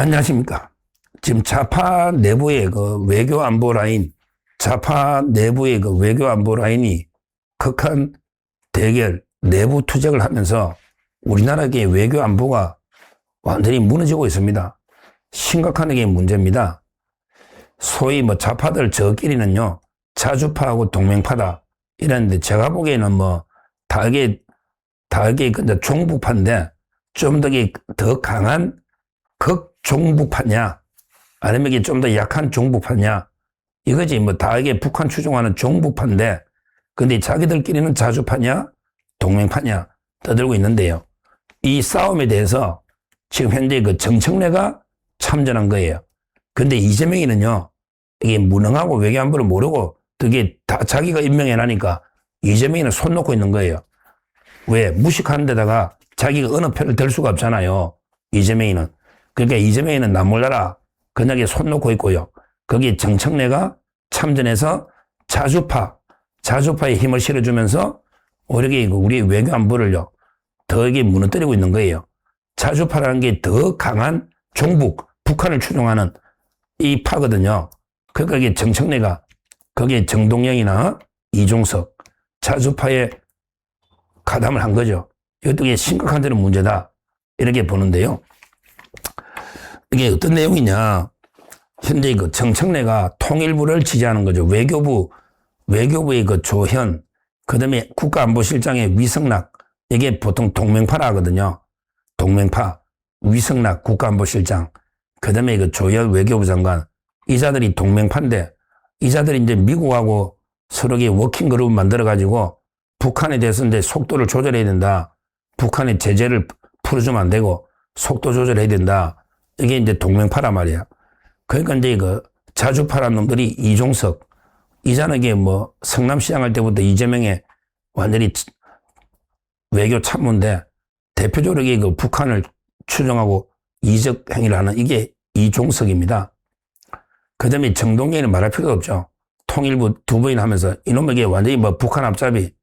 안녕하십니까. 지금 좌파 내부의 그 외교 안보 라인, 좌파 내부의 그 외교 안보 라인이 극한 대결, 내부 투쟁을 하면서 우리나라의 외교 안보가 완전히 무너지고 있습니다. 심각한 게 문제입니다. 소위 뭐 좌파들 저끼리는요, 자주파하고 동맹파다. 이랬는데 제가 보기에는 뭐, 다게, 다게 근데 종북파인데 좀 더 더 강한 극 종북파냐, 아니면 이게 좀 더 약한 종북파냐, 이거지. 뭐 다에게 북한 추종하는 종북파인데, 근데 자기들끼리는 자주파냐, 동맹파냐, 떠들고 있는데요. 이 싸움에 대해서 지금 현재 그 정청래가 참전한 거예요. 근데 이재명이는요, 이게 무능하고 외교안보를 모르고 되게 다 자기가 임명해라니까 이재명이는 손 놓고 있는 거예요. 왜? 무식한 데다가 자기가 어느 편을 들 수가 없잖아요. 이재명이는. 그러니까 이재명이는 나 몰라라. 그냥에 손 놓고 있고요. 거기 정청래가 참전해서 자주파, 자주파에 힘을 실어주면서 오히려 우리 외교 안보를요, 더 이게 무너뜨리고 있는 거예요. 자주파라는 게 더 강한 종북, 북한을 추종하는 이 파거든요. 그러니까 이게 정청래가 거기에 정동영이나 이종석, 자주파에 가담을 한 거죠. 이것도 심각한 데는 문제다. 이렇게 보는데요. 이게 어떤 내용이냐. 현재 그 정청래가 통일부를 지지하는 거죠. 외교부, 외교부의 그 조현, 그 다음에 국가안보실장의 위성락, 이게 보통 동맹파라 하거든요. 동맹파, 위성락 국가안보실장, 그 다음에 그 조현 외교부 장관, 이자들이 동맹파인데, 이자들이 이제 미국하고 서로 워킹 그룹 만들어가지고 북한에 대해서 이제 속도를 조절해야 된다. 북한의 제재를 풀어주면 안 되고 속도 조절해야 된다. 이게 이제 동맹파란 말이야. 그러니까 이제 그 자주 파란 놈들이 이종석, 이자는 뭐 성남시장 할 때부터 이재명의 완전히 외교 참모인데 대표적으로 그 북한을 추종하고 이적 행위를 하는 이게 이종석입니다. 그 다음에 정동영은 말할 필요가 없죠. 통일부 두 번이나 하면서 이놈에게 완전히 뭐 북한 앞잡이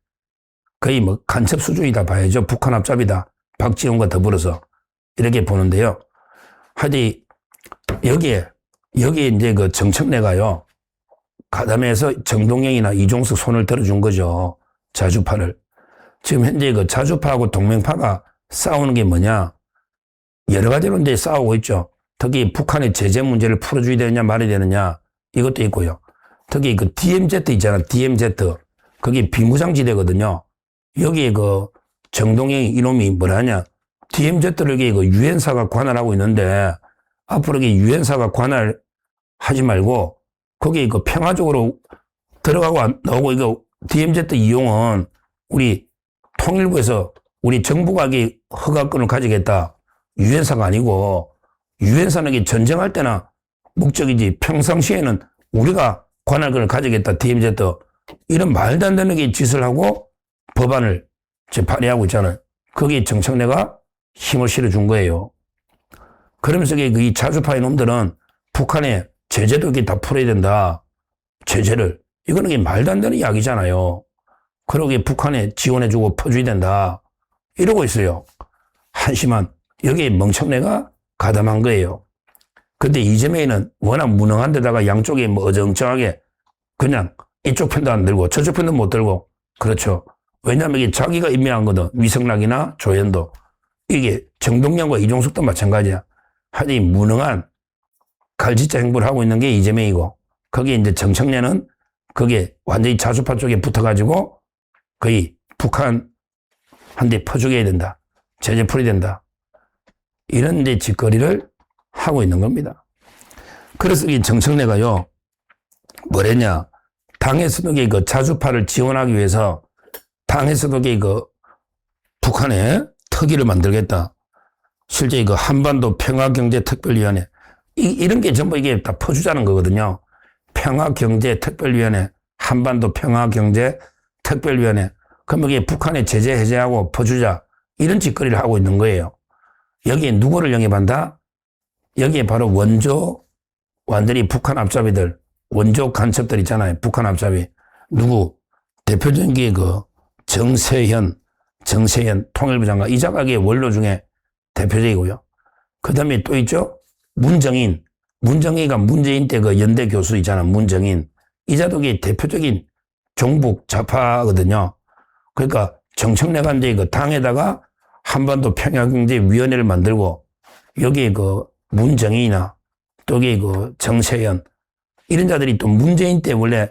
거의 뭐 간첩 수준이다 봐야죠. 북한 앞잡이다. 박지원과 더불어서 이렇게 보는데요. 하여튼 여기에 여기에 이제 그 정청래가요. 가담해서 정동영이나 이종석 손을 들어준 거죠. 자주파를. 지금 현재 그 자주파하고 동맹파가 싸우는 게 뭐냐? 여러 가지로 이제 싸우고 있죠. 특히 북한의 제재 문제를 풀어줘야 되느냐 말이 되느냐 이것도 있고요. 특히 그 DMZ 있잖아. DMZ. 그게 비무장지대거든요. 여기에 그 정동영 이놈이 뭐라냐. DMZ를 그 유엔사가 관할하고 있는데 앞으로 이 유엔사가 관할하지 말고 거기 그 평화적으로 들어가고 나오고 이거 DMZ 이용은 우리 통일부에서 우리 정부가 이 허가권을 가지겠다. 유엔사가 아니고 유엔사는 전쟁할 때나 목적이지 평상시에는 우리가 관할권을 가지겠다. DMZ 이런 말도 안 되는 게 짓을 하고 법안을 발의하고 있잖아요. 거기에 정청래가 힘을 실어준 거예요. 그러면서 이 자주파의 놈들은 북한에 제재도 다 풀어야 된다. 제재를. 이거는 말도 안 되는 이야기잖아요. 그러게 북한에 지원해주고 퍼줘야 된다. 이러고 있어요. 한심한, 여기에 멍청내가 가담한 거예요. 근데 이재명이는 워낙 무능한 데다가 양쪽에 뭐 어정쩡하게 그냥 이쪽 편도 안 들고 저쪽 편도 못 들고 그렇죠. 왜냐하면 이게 자기가 임명한 거든 위성락이나 조현도 이게 정동영과 이종석도 마찬가지야. 하여튼 무능한 갈짓자 행보를 하고 있는 게 이재명이고 거기에 이제 정청래는 그게 완전히 자주파 쪽에 붙어가지고 거의 북한 한테 퍼주게 해야 된다. 제재 풀이 된다. 이런 데 짓거리를 하고 있는 겁니다. 그래서 이 정청래가요, 뭐랬냐. 당에서도 그 자주파를 지원하기 위해서 당에서도 그 북한에 특위를 만들겠다. 실제 그 한반도 평화경제특별위원회 이, 이런 게 전부 이게 다 퍼주자는 거거든요. 평화경제특별위원회, 한반도 평화경제특별위원회. 그럼 이게 북한의 제재 해제하고 퍼주자 이런 짓거리를 하고 있는 거예요. 여기에 누구를 영입한다? 여기에 바로 원조 완전히 북한 앞잡이들 원조 간첩들 있잖아요. 북한 앞잡이 누구 대표적인 게 그 정세현 정세현 통일부 장관 이 자각의 원로 중에 대표적이고요. 그 다음에 또 있죠. 문정인, 문정희가 문재인 때 그 연대 교수 있잖아, 문정인. 이 자독이 대표적인 종북 좌파거든요. 그러니까 정청래가 이제 그 당에다가 한반도 평화경제위원회를 만들고 여기에 그 문정희나 또 여기 그 정세현 이런 자들이 또 문재인 때 원래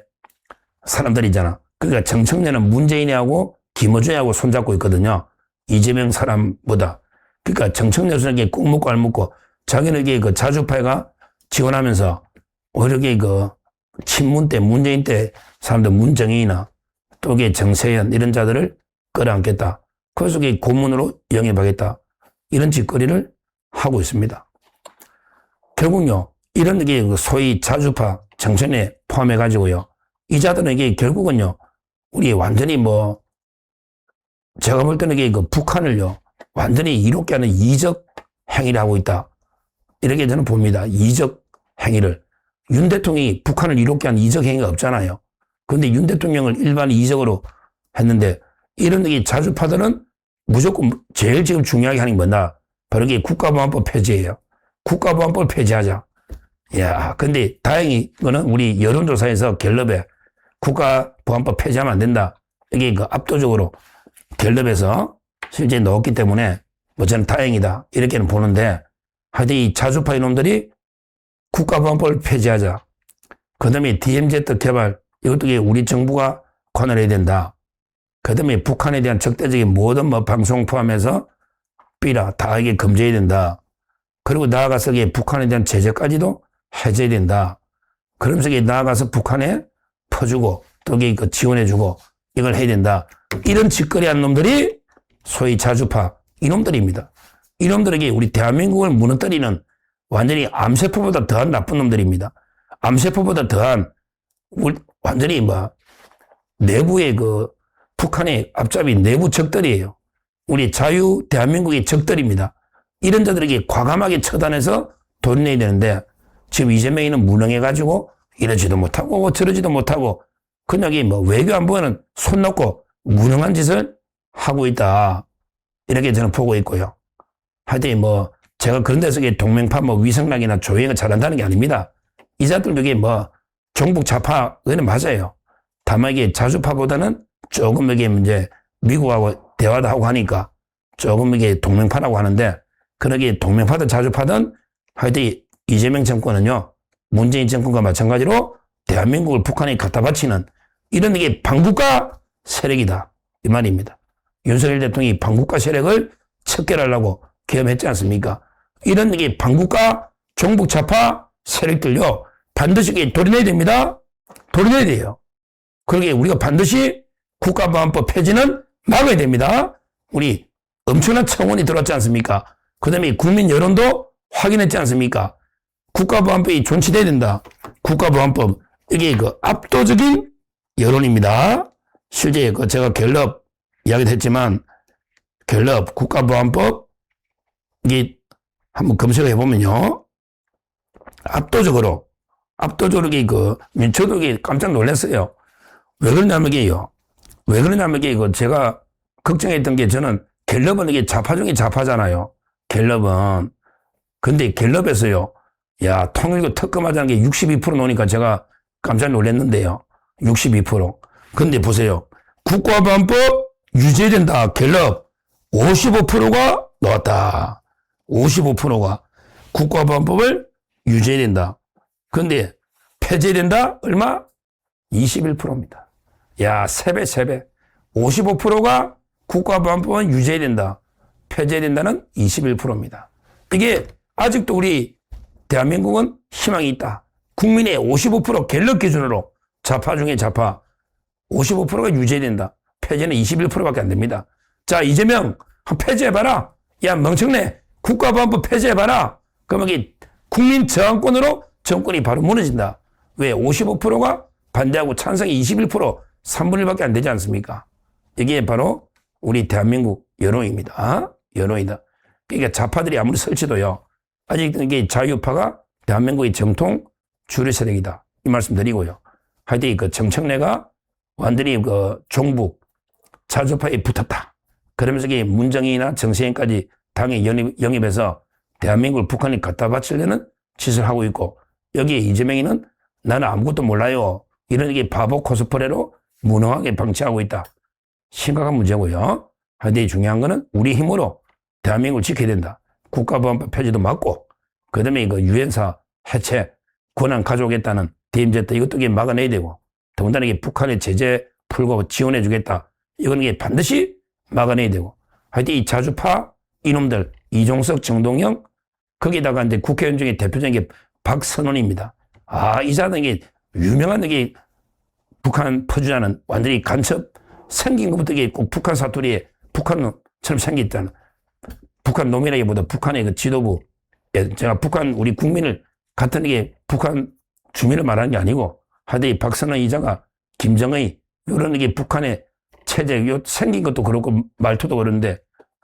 사람들이잖아. 그러니까 정청래는 문재인하고 김어준하고 손잡고 있거든요. 이재명 사람보다. 그러니까 정청래 수석이 꾹 묻고 알 묻고 자기는 이게 그 자주파가 지원하면서 오히려 그 친문 때 문재인 때 사람들 문정희나 또 이게 정세현 이런 자들을 끌어안겠다. 그래서 이게 고문으로 영입하겠다. 이런 짓거리를 하고 있습니다. 결국요, 이런 게 소위 자주파 정천에 포함해가지고요. 이 자들은 이게 결국은요, 우리 완전히 뭐, 제가 볼 때는 이게 그 북한을요, 완전히 이롭게 하는 이적 행위를 하고 있다. 이렇게 저는 봅니다. 이적 행위를. 윤 대통령이 북한을 이롭게 한 이적 행위가 없잖아요. 그런데 윤 대통령을 일반 이적으로 했는데 이런 게 자주파들은 무조건 제일 지금 중요하게 하는 게 뭐냐. 바로 이게 국가보안법 폐지예요. 국가보안법을 폐지하자. 야, 근데 다행히 거는 우리 여론조사에서 갤럽에 국가보안법 폐지하면 안 된다. 이게 그 압도적으로 갤럽에서 실제 넣었기 때문에 뭐 저는 다행이다. 이렇게는 보는데 하여튼 이 자주파 이놈들이 국가보안법을 폐지하자. 그 다음에 DMZ 개발 이것도 우리 정부가 관할 해야 된다. 그 다음에 북한에 대한 적대적인 모든 뭐 방송 포함해서 삐라 다 이게 금지해야 된다. 그리고 나아가서 이게 북한에 대한 제재까지도 해제해야 된다. 그러면서 이게 나아가서 북한에 퍼주고 또 이게 그 지원해주고 이걸 해야 된다. 이런 짓거리 한 놈들이 소위 자주파 이놈들입니다. 이놈들에게 우리 대한민국을 무너뜨리는 완전히 암세포보다 더한 나쁜 놈들입니다. 암세포보다 더한 완전히 뭐 내부의 그 북한의 앞잡이 내부 적들이에요. 우리 자유 대한민국의 적들입니다. 이런 자들에게 과감하게 처단해서 돈 내야 되는데 지금 이재명이는 무능해가지고 이러지도 못하고 저러지도 못하고 그냥 이뭐 외교 안보는 손 놓고 무능한 짓을 하고 있다. 이렇게 저는 보고 있고요. 하여튼 뭐 제가 그런 데서 동맹파 뭐 위성락이나 조행을 잘한다는 게 아닙니다. 이 자들도 이게 뭐 종북 좌파 그는 맞아요. 다만 이게 자주파보다는 조금 이게 이제 미국하고 대화도 하고 하니까 조금 이게 동맹파라고 하는데 그러게 동맹파든 자주파든 하여튼 이재명 정권은요 문재인 정권과 마찬가지로 대한민국을 북한에 갖다 바치는 이런 이게 반국가 세력이다 이 말입니다. 윤석열 대통령이 반국가 세력을 척결하려고 계엄했지 않습니까? 이런 이게 반국가 종북 좌파 세력들요 반드시 이게 돌려내야 됩니다. 돌려내야 돼요. 그러게 우리가 반드시 국가보안법 폐지는 막아야 됩니다. 우리 엄청난 청원이 들어왔지 않습니까? 그 다음에 국민 여론도 확인했지 않습니까? 국가보안법이 존치돼야 된다. 국가보안법. 이게 그 압도적인 여론입니다. 실제 그 제가 갤럽 이야기도 했지만 갤럽 국가보안법 이게 한번 검색해 보면요. 압도적으로 압도적으로 그 이게 깜짝 놀랐어요. 왜 그러냐면 이게요. 왜 그러냐면 이게 그 제가 걱정했던 게 저는 갤럽은 이게 좌파 중에 좌파잖아요. 갤럽은. 근데 갤럽에서요. 야, 통일교 특검하자는 게 62% 나오니까 제가 깜짝 놀랐는데요. 62%. 근데 보세요. 국가보안법 유지된다. 갤럽 55%가 나왔다. 55%가 국가보안법을 유지해야 된다. 근데 폐지된다? 얼마? 21%입니다. 야, 3배, 3배. 55%가 국가보안법은 유지해야 된다. 폐지해야 된다는 21%입니다. 이게 아직도 우리 대한민국은 희망이 있다. 국민의 55% 갤럽 기준으로 좌파 중에 좌파 55%가 유지해야 된다. 폐지는 21%밖에 안 됩니다. 자, 이재명 폐지해봐라. 야, 멍청내. 국가보안법 폐지해봐라. 그러면 이게 국민 저항권으로 정권이 바로 무너진다. 왜? 55%가 반대하고 찬성이 21% 3분의 1밖에 안 되지 않습니까? 이게 바로 우리 대한민국 여론입니다. 여론이다. 그러니까 좌파들이 아무리 설치도요. 아직 이게 자유파가 대한민국의 정통 주류 세력이다. 이 말씀 드리고요. 하여튼 그 정청래가 완전히 그 종북 자주파에 붙었다. 그러면서 이게 문정희나 정세현까지 당에 영입, 영입해서 대한민국을 북한에 갖다 바치려는 짓을 하고 있고 여기에 이재명이는 나는 아무것도 몰라요. 이런 게 바보 코스프레로 무능하게 방치하고 있다. 심각한 문제고요. 하여튼 중요한 거는 우리 힘으로 대한민국을 지켜야 된다. 국가보안법 폐지도 맞고 그다음에 그 유엔사 해체 권한 가져오겠다는 DMZ 이것도 막아내야 되고 더군다나 북한의 제재 풀고 지원해 주겠다. 이건 반드시 막아내야 되고 하여튼 이 자주파 이놈들 이종석 정동영 거기다가 이제 국회의원 중에 대표적인 게 박선원입니다. 아, 이 자는 이게 유명한 이게 북한 퍼주자는 완전히 간첩 생긴 것부터 이게 꼭 북한 사투리에 북한처럼 생겼잖아. 북한 놈이라기보다 북한의 그 지도부, 예, 제가 북한 우리 국민을 같은 이게 북한 주민을 말하는 게 아니고 하여튼 이 박선원 이자가 김정의 이런 이게 북한의 체제 요 생긴 것도 그렇고 말투도 그런데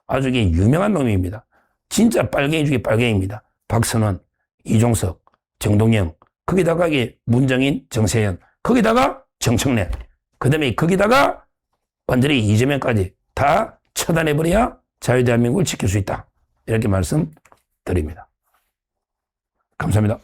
아주 이게 유명한 놈입니다. 진짜 빨갱이 중에 빨갱이입니다. 박선원, 이종석, 정동영, 거기다가 이게 문정인, 정세현, 거기다가 정청래, 그 다음에 거기다가 완전히 이재명까지 다 처단해버려야 자유대한민국을 지킬 수 있다. 이렇게 말씀드립니다. 감사합니다.